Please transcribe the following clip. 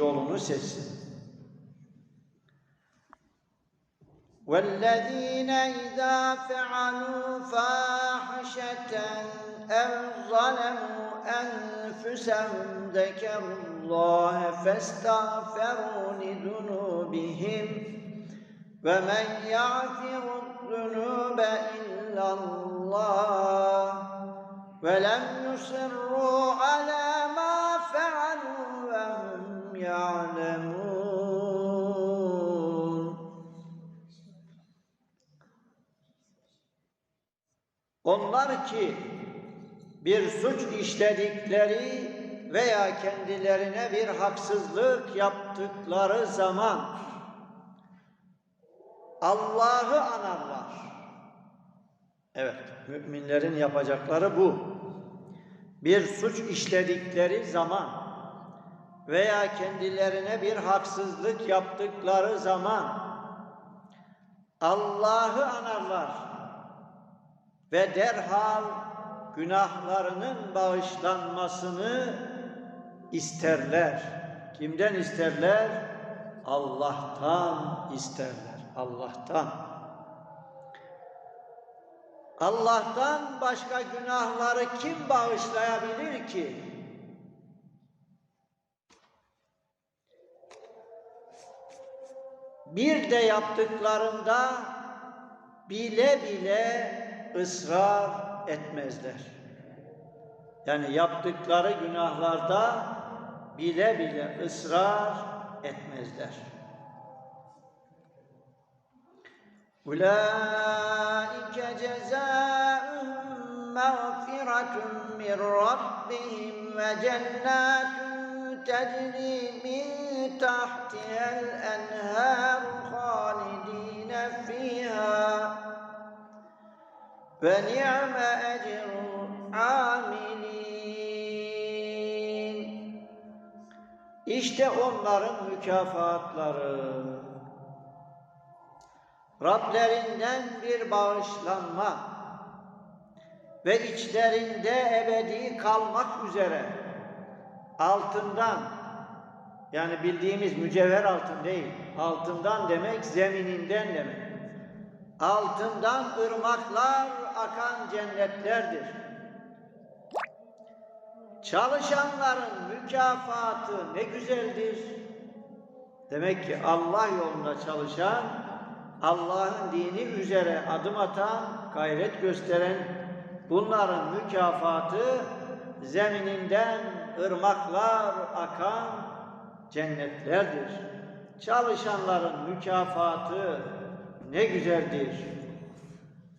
yolunu seçsin. والذين إذا فعلوا فاحشة أو ظلموا أنفسهم ذكروا الله فاستغفروا لذنوبهم ومن يغفر الذنوب إلا الله ولم يصروا على Onlar ki bir suç işledikleri veya kendilerine bir haksızlık yaptıkları zaman Allah'ı anarlar. Evet, müminlerin yapacakları bu. Bir suç işledikleri zaman veya kendilerine bir haksızlık yaptıkları zaman Allah'ı anarlar ve derhal günahlarının bağışlanmasını isterler. Kimden isterler? Allah'tan isterler. Allah'tan. Allah'tan başka günahları kim bağışlayabilir ki? Bir de yaptıklarında bile bile ısrar etmezler. Yani yaptıkları günahlarda bile bile ısrar etmezler. Ulaike cezaum mağfiratun min rabbihim ve cennatun tecri min tahtihel enhâr فنعم أجر العاملين İşte onların mükafatları. Rablerinden bir bağışlanma ve içlerinde ebedi kalmak üzere altından yani bildiğimiz mücevher altın değil, altından demek zemininden demek. Altından ırmaklar akan cennetlerdir. Çalışanların mükafatı ne güzeldir. Demek ki Allah yolunda çalışan, Allah'ın dini üzere adım atan, gayret gösteren bunların mükafatı zemininden ırmaklar akan cennetlerdir. Çalışanların mükafatı ne güzeldir.